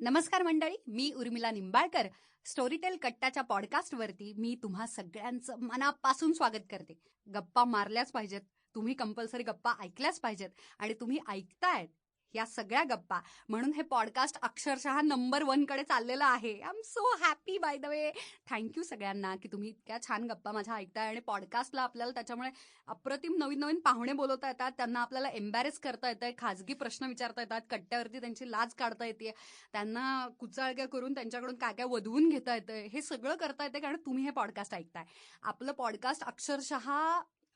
नमस्कार मंडळी मी उर्मिला निंबाळकर. स्टोरीटेल कट्टाच्या पॉडकास्टवरती मी तुम्हा सगळ्यांचं मनापासून स्वागत करते. गप्पा मारल्याच पाहिजेत. तुम्ही कंपल्सरी गप्पा ऐकल्याच पाहिजेत. आणि तुम्ही ऐकतायत. या सगळ्या गप्पा. म्हणून हे पॉडकास्ट अक्षरशः नंबर वनकडे चाललेलं आहे. I am so happy by the way thank you सगळ्यांना की तुम्ही इतक्या छान गप्पा माझ्या ऐकताय आणि पॉडकास्टला आपल्याला त्याच्यामुळे अप्रतिम नवीन नवीन पाहुणे बोलवता येतात. त्यांना आपल्याला एम्बॅरेस करता येतं खाजगी प्रश्न विचारता येतात कट्ट्यावरती त्यांची लाज काढता येते त्यांना कुचाळक्या करून त्यांच्याकडून काय काय वधवून घेता येतं हे सगळं करता येतं कारण तुम्ही हे पॉडकास्ट ऐकताय. आपलं पॉडकास्ट अक्षरशः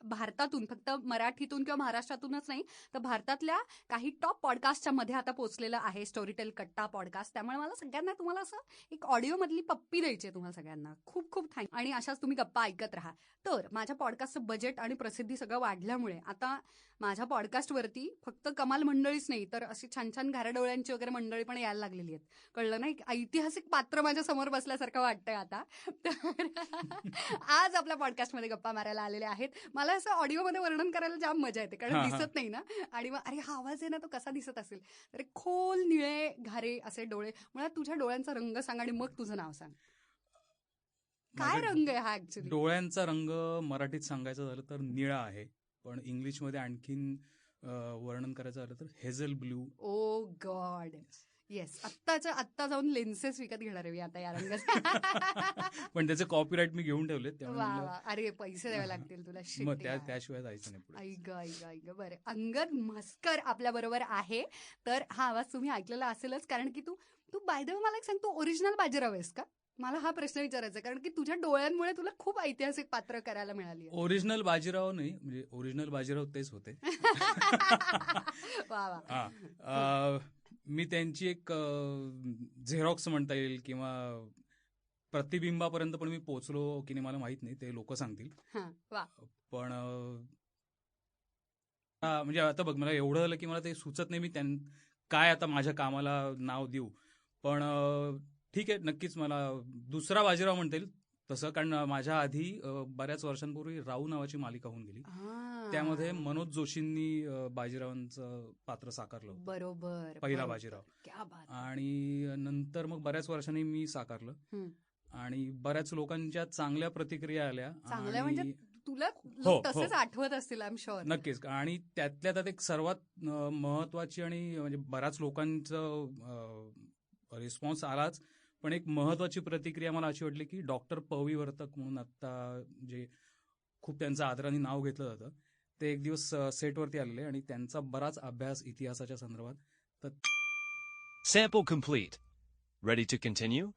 भारतातून फक्त मराठीतून किंवा महाराष्ट्रातूनच नाही तर भारतातल्या काही टॉप पॉडकास्टच्या मध्ये आता पोहोचलेलं आहे स्टोरीटेल कट्टा पॉडकास्ट त्यामुळे मला सगळ्यांना तुम्हाला असं एक ऑडिओ मधली पप्पी द्यायची आहे तुम्हाला सगळ्यांना. खूप खूप थँक आणि अशाच तुम्ही गप्पा ऐकत राहा. तर माझ्या पॉडकास्टचं बजेट आणि प्रसिद्धी सगळं वाढल्यामुळे आता माझ्या पॉडकास्टवरती फक्त कमाल मंडळीच नाही तर अशी छान छान घाराडोळ्यांची वगैरे मंडळी पण यायला लागलेली आहेत. कळलं नाही? ऐतिहासिक पात्र माझ्यासमोर बसल्यासारखं वाटतंय आता. तर आज आपल्या पॉडकास्टमध्ये गप्पा मारायला आलेले आहेत. मला असं ऑडिओमध्ये वर्णन करायला जाम मजा येते कारण. दिसत नाही ना? आणि मग अरे हा आवाज आहे ना तो कसा दिसत असेल? तर एक खोल निळे घारे असे डोळे. मुळात तुझ्या डोळ्यांचा रंग सांग आणि मग तुझं नाव सांग. काय रंग आहे हा ऍक्च्युली डोळ्यांचा रंग मराठीत सांगायचं झालं तर निळा आहे. पण इंग्लिशमध्ये आणखीन वर्णन करायचं झालं तर hazel blue oh God. Yes. आत्ताच्या आत्ता जाऊन लेन्सेस विकत घेणार आहे मी आता या रंगाचे. पण त्याचे कॉपीराईट मी घेऊन ठेवले अरे पैसे द्यावे लागतील तुला. त्याशिवाय जायचं नाही ऐक ऐक ऐक बरं. अंगद म्हस्कर आपल्या बरोबर आहे. तर हा आवाज तुम्ही ऐकलेला असेलच कारण की तू तू बाय द मला एक सांग तू ओरिजिनल बाजीराव आहेस का? मला हा प्रश्न विचारायचा आहे, कारण की तुझ्या डोळ्यांमुळे तुला खूप ऐतिहासिक पात्र करायला मिळाली. ओरिजिनल बाजीराव नाही म्हणजे ओरिजिनल बाजीराव तेच होते. वा वा. हा. मी त्यांची एक झेरॉक्स म्हणता येईल किंवा प्रतिबिंबापर्यंत पण मी पोहोचलो की नाही मला माहीत नाही ते लोक सांगतील. पण हा, म्हणजे आता बघ मला एवढं झालं की मला ते सुचत नाही मी त्यां काय आता माझ्या कामाला नाव देऊ. पण ठीक आहे नक्कीच मला दुसरा बाजीराव म्हणता येईल. तसं कारण माझ्या आधी बऱ्याच वर्षांपूर्वी राऊ नावाची मालिका होऊन गेली. त्यामध्ये मनोज जोशींनी बाजीरावांचं पात्र साकारलं बरोबर पहिला. बाजीराव. क्या बात. आणि नंतर मग बऱ्याच वर्षांनी मी साकारलं. आणि बऱ्याच लोकांच्या चांगल्या प्रतिक्रिया आल्या. आणि- म्हणजे तुला हो, तसंच हो. आठवत असतील नक्कीच. आणि त्यातल्या त्यात एक सर्वात महत्वाची आणि म्हणजे बऱ्याच लोकांचं रिस्पॉन्स आलाच. पण एक महत्वाची प्रतिक्रिया मला अशी वाटली की डॉक्टर पवी वर्तक म्हणून आता जे खूप त्यांचं आदराने नाव घेतलं जातं ते एक दिवस सेटवरती आलेले आणि त्यांचा बराच अभ्यास इतिहासाच्या संदर्भात. तर sample complete ready to continue